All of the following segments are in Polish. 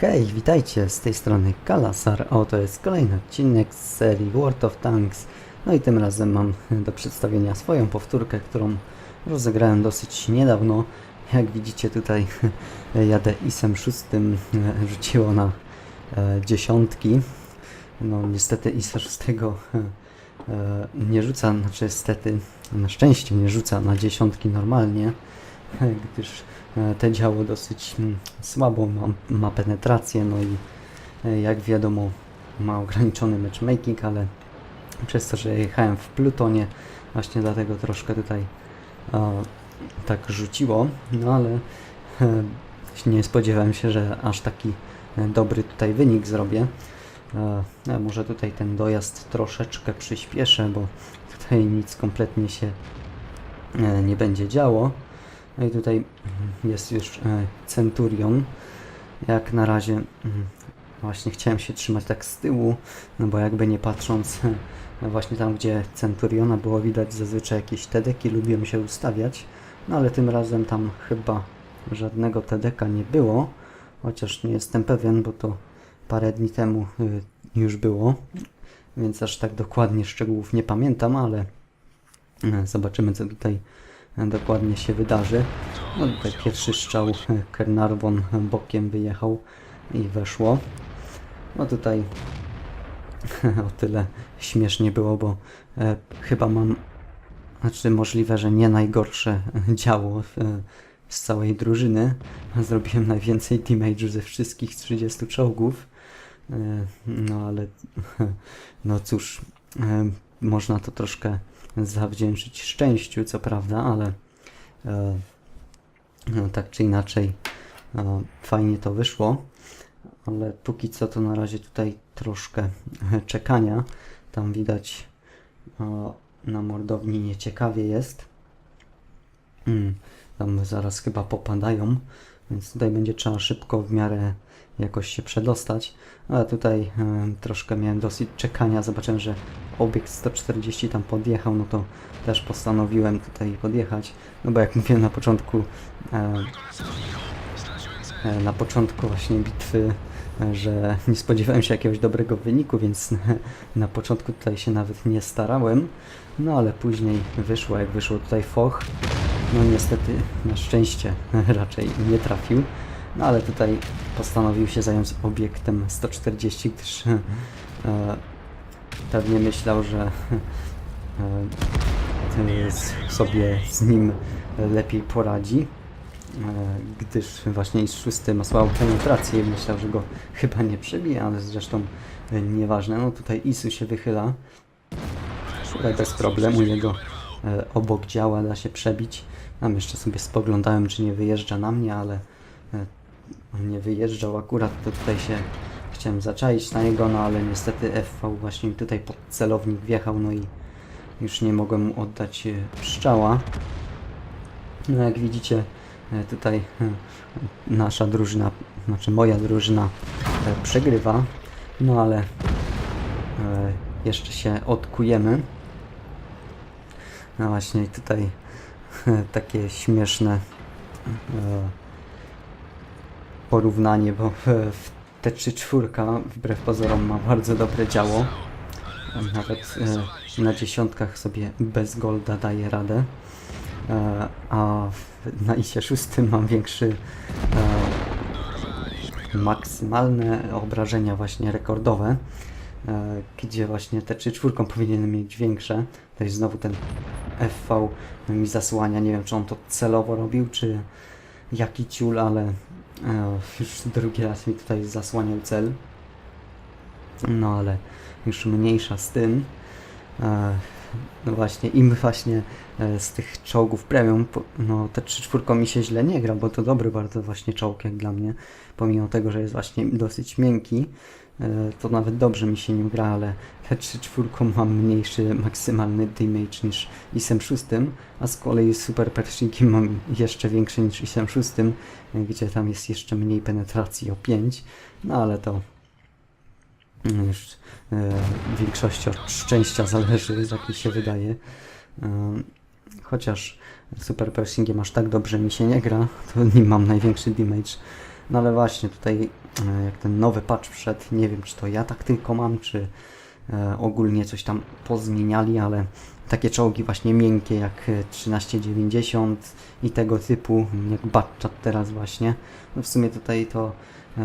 Hej, witajcie, z tej strony Kalasar, oto jest kolejny odcinek z serii World of Tanks. No i tym razem mam do przedstawienia swoją powtórkę, którą rozegrałem dosyć niedawno. Jak widzicie tutaj jadę ISem 6, rzuciło na e, dziesiątki. No niestety ISa 6 e, nie rzuca, znaczy niestety, na szczęście nie rzuca na dziesiątki normalnie, gdyż e, te działo dosyć mm, słabą ma, ma penetrację, no i e, jak wiadomo ma ograniczony matchmaking, ale przez to, że jechałem w Plutonie, właśnie dlatego troszkę tutaj e, tak rzuciło, no ale e, nie spodziewałem się, że aż taki dobry tutaj wynik zrobię. E, może tutaj ten dojazd troszeczkę przyspieszę, bo tutaj nic kompletnie się e, nie będzie działo. No i tutaj jest już e, Centurion. Jak na razie mm, właśnie chciałem się trzymać tak z tyłu, no bo jakby nie patrząc, właśnie tam gdzie Centuriona było widać zazwyczaj jakieś tedeki, lubiłem się ustawiać, no ale tym razem tam chyba żadnego tedeka nie było, chociaż nie jestem pewien, bo to parę dni temu y, już było, więc aż tak dokładnie szczegółów nie pamiętam, ale y, zobaczymy co tutaj dokładnie się wydarzy. No tutaj pierwszy strzał Kernarvon bokiem wyjechał i weszło. No tutaj o tyle śmiesznie było, bo e, chyba mam, znaczy możliwe, że nie najgorsze działo w, e, z całej drużyny. Zrobiłem najwięcej damage'u ze wszystkich 30 czołgów. E, no ale no cóż, e, można to troszkę zawdzięczyć szczęściu, co prawda, ale e, no, tak czy inaczej e, fajnie to wyszło. Ale póki co to na razie tutaj troszkę czekania. Tam widać e, na mordowni nieciekawie jest. Mm, tam zaraz chyba popadają, więc tutaj będzie trzeba szybko w miarę jakoś się przedostać. Ale tutaj e, troszkę miałem dosyć czekania. Zobaczyłem, że obiekt 140 tam podjechał, no to też postanowiłem tutaj podjechać. No bo jak mówiłem na początku, e, na początku właśnie bitwy, e, że nie spodziewałem się jakiegoś dobrego wyniku, więc na początku tutaj się nawet nie starałem. No ale później wyszło, jak wyszło tutaj foch. No niestety, na szczęście raczej nie trafił. No ale tutaj postanowił się zająć obiektem 140, gdyż e, pewnie myślał, że e, sobie z nim lepiej poradzi, e, gdyż właśnie z szósty ma słabą penetrację i myślał, że go chyba nie przebije, ale zresztą e, nieważne. No tutaj Isu się wychyla, tutaj bez problemu jego e, obok działa, da się przebić. Tam jeszcze sobie spoglądałem, czy nie wyjeżdża na mnie, ale e, nie wyjeżdżał akurat, to tutaj się chciałem zaczaić na niego, no ale niestety FV właśnie tutaj pod celownik wjechał, no i już nie mogłem mu oddać e, pszczała. No jak widzicie, e, tutaj e, nasza drużyna, znaczy moja drużyna e, przegrywa, no ale e, jeszcze się odkujemy. No właśnie tutaj takie śmieszne e, porównanie, bo te 3 czwórka wbrew pozorom ma bardzo dobre działo. Nawet e, na dziesiątkach sobie bez golda daje radę. E, a na ISie 6 mam większy e, maksymalne obrażenia właśnie rekordowe, e, gdzie właśnie te 3 czwórką powinienem mieć większe. To jest znowu ten FV mi zasłania, nie wiem czy on to celowo robił, czy jaki ciul, ale już drugi raz mi tutaj zasłaniał cel. No ale już mniejsza z tym. No właśnie, im właśnie e, z tych czołgów premium, no te 3 czwórką mi się źle nie gra, bo to dobry bardzo właśnie czołg jak dla mnie, pomimo tego, że jest właśnie dosyć miękki, e, to nawet dobrze mi się nim gra, ale te 3 czwórką mam mniejszy maksymalny damage niż ISem 6, a z kolei z Super Pershingiem mam jeszcze większy niż ISem 6, e, gdzie tam jest jeszcze mniej penetracji o 5, no ale to już e, większości od szczęścia zależy, jak mi się wydaje. Em, Chociaż Super Pershingiem aż tak dobrze mi się nie gra, to nim mam największy damage No ale właśnie tutaj e, jak ten nowy patch wszedł, nie wiem czy to ja tak tylko mam, czy e, ogólnie coś tam pozmieniali, ale takie czołgi właśnie miękkie jak e, 1390 i tego typu, jak Batchat teraz właśnie. No w sumie tutaj to e,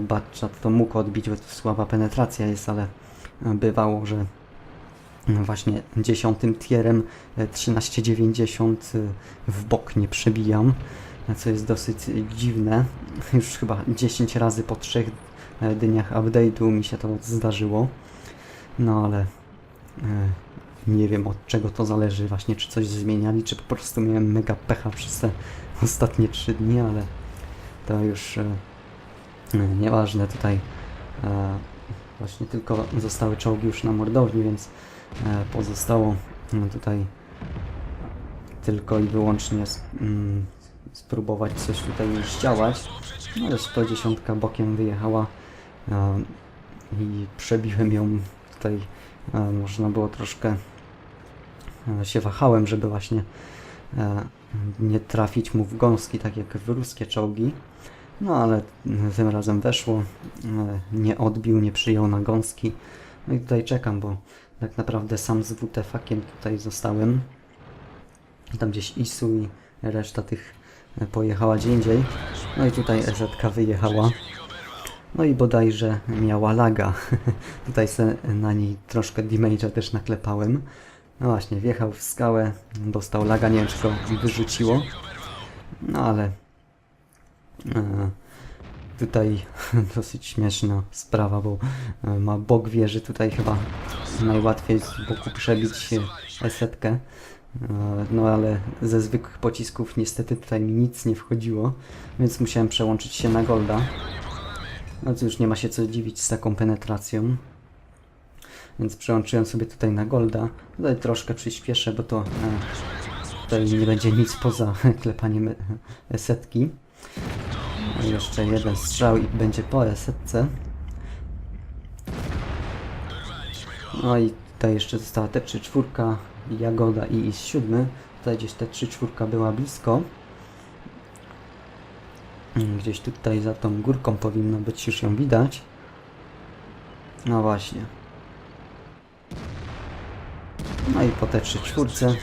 Batchat to mógł odbić, bo to słaba penetracja jest, ale e, bywało, że no właśnie dziesiątym tierem e, 1390 e, w bok nie przebijam, e, co jest dosyć e, dziwne. Już chyba 10 razy po trzech e, dniach update'u mi się to zdarzyło. No ale e, nie wiem od czego to zależy, właśnie czy coś zmieniali, czy po prostu miałem mega pecha przez te ostatnie 3 dni, ale to już e, e, nieważne tutaj. E, właśnie tylko zostały czołgi już na mordowni, więc e, pozostało no, tutaj tylko i wyłącznie mm, spróbować coś tutaj zdziałać. No ale 110 bokiem wyjechała e, i przebiłem ją tutaj. Można było troszkę się wahałem, żeby właśnie nie trafić mu w gąski, tak jak w ruskie czołgi. No ale tym razem weszło, e, nie odbił, nie przyjął na gąski. No i tutaj czekam, bo tak naprawdę sam z WTF-akiem tutaj zostałem. Tam gdzieś Isu i reszta tych e, pojechała gdzie indziej. No i tutaj EZ wyjechała. No i bodajże miała laga. tutaj se na niej troszkę damage'a też naklepałem. No właśnie, wjechał w skałę, dostał laga, nie wiem wyrzuciło. No ale tutaj dosyć śmieszna sprawa, bo e, ma bok wieży, tutaj chyba najłatwiej z boku przebić e, esetkę. E, No ale ze zwykłych pocisków niestety tutaj mi nic nie wchodziło, więc musiałem przełączyć się na golda. No cóż, nie ma się co dziwić z taką penetracją. Więc przełączyłem sobie tutaj na golda. Tutaj troszkę przyspieszę, bo to e, tutaj nie będzie nic poza klepaniem e, esetki. No i jeszcze jeden strzał i będzie po esetce. No i tutaj jeszcze została te 3 czwórka, Jagoda i IS 7. Tutaj gdzieś te 3 czwórka była blisko. Mm, Gdzieś tutaj za tą górką powinno być już ją widać. No właśnie. No i po te 3 czwórce.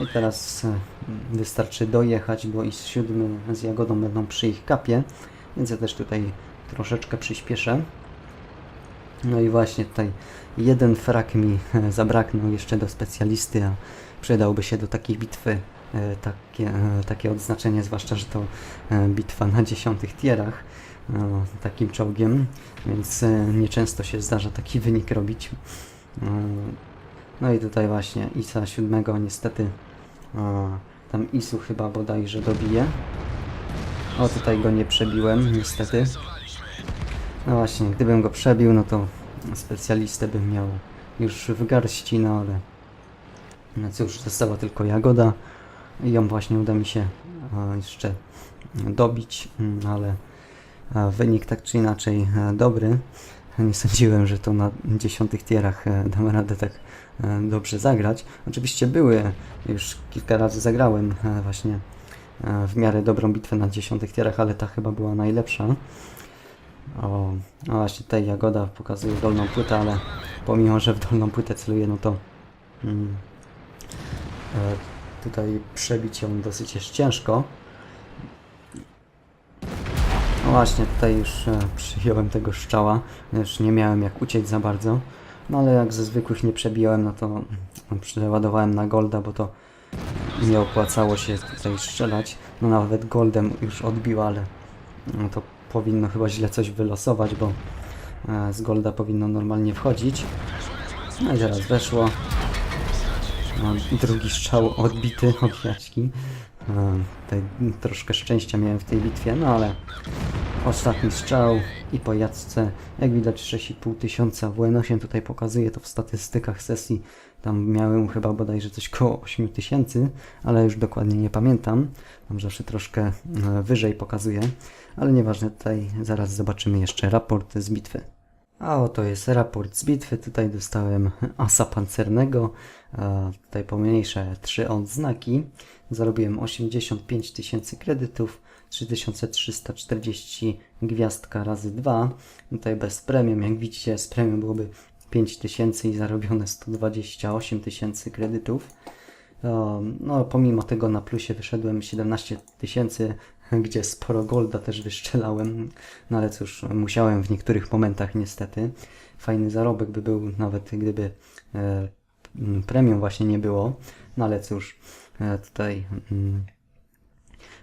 I teraz e, wystarczy dojechać, bo IS 7 z Jagodą będą przy ich kapie. Więc ja też tutaj troszeczkę przyspieszę. No i właśnie tutaj jeden frak mi zabraknął jeszcze do specjalisty, a przydałby się do takiej bitwy e, takie, e, takie odznaczenie, zwłaszcza, że to e, bitwa na dziesiątych tierach takim czołgiem, więc nieczęsto się zdarza taki wynik robić. No i tutaj właśnie ISA 7 niestety tam ISU chyba bodajże dobije. O tutaj go nie przebiłem niestety. No właśnie, gdybym go przebił, no to specjalistę bym miał już w garści, no ale no cóż, została tylko Jagoda i ją właśnie uda mi się jeszcze dobić, mm, ale wynik tak czy inaczej e, dobry. Nie sądziłem, że to na dziesiątych tierach e, dam radę tak e, dobrze zagrać. Oczywiście były, już kilka razy zagrałem e, właśnie w miarę dobrą bitwę na dziesiątych tierach, ale ta chyba była najlepsza. O, no właśnie tutaj Jagoda pokazuje dolną płytę, ale pomimo, że w dolną płytę celuje, no to mm, tutaj przebić ją dosyć jest ciężko. No właśnie, tutaj już e, przyjąłem tego szczała, już nie miałem jak uciec za bardzo, no ale jak ze zwykłych nie przebiłem, no to mm, przeładowałem na golda, bo to nie opłacało się tutaj strzelać. No nawet goldem już odbił, ale no to powinno chyba źle coś wylosować, bo e, z golda powinno normalnie wchodzić. No i teraz weszło. No, drugi strzał odbity od Jaćki. E, Tutaj troszkę szczęścia miałem w tej bitwie, no ale ostatni strzał i po Jacce, jak widać 6,5 tysiąca WN8 tutaj pokazuje to w statystykach sesji. Tam miałem chyba bodajże coś koło 8 tysięcy, ale już dokładnie nie pamiętam. Tam zawsze troszkę e, wyżej pokazuje, ale nieważne, tutaj zaraz zobaczymy jeszcze raport z bitwy. A oto jest raport z bitwy. Tutaj dostałem asa pancernego. Tutaj pomniejsze trzy odznaki. Zarobiłem 85 tysięcy kredytów, 3340 gwiazdka razy 2. Tutaj bez premium, jak widzicie, z premium byłoby 5 tysięcy i zarobione 128 tysięcy kredytów. No, pomimo tego na plusie wyszedłem 17 tysięcy, gdzie sporo golda też wyszczelałem, no ale cóż, musiałem w niektórych momentach niestety. Fajny zarobek by był, nawet gdyby e, premium właśnie nie było, no ale cóż, e, tutaj mm,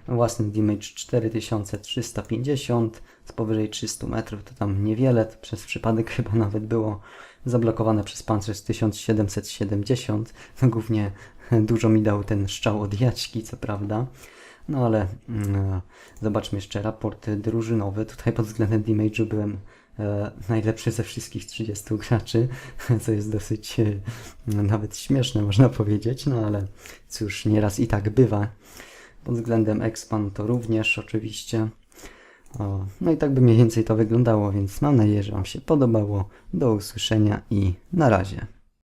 własny damage 4350 z powyżej 300 metrów to tam niewiele, to przez przypadek chyba nawet było zablokowane przez pancerz 1770, no głównie dużo mi dał ten szczał od jaćki, co prawda. No ale mm, zobaczmy jeszcze raport drużynowy. Tutaj pod względem damage'u byłem e, najlepszy ze wszystkich 30 graczy, co jest dosyć e, nawet śmieszne można powiedzieć, no ale cóż, nieraz i tak bywa. Pod względem expand to również oczywiście. O, no i tak by mniej więcej to wyglądało, więc mam nadzieję, że Wam się podobało. Do usłyszenia i na razie.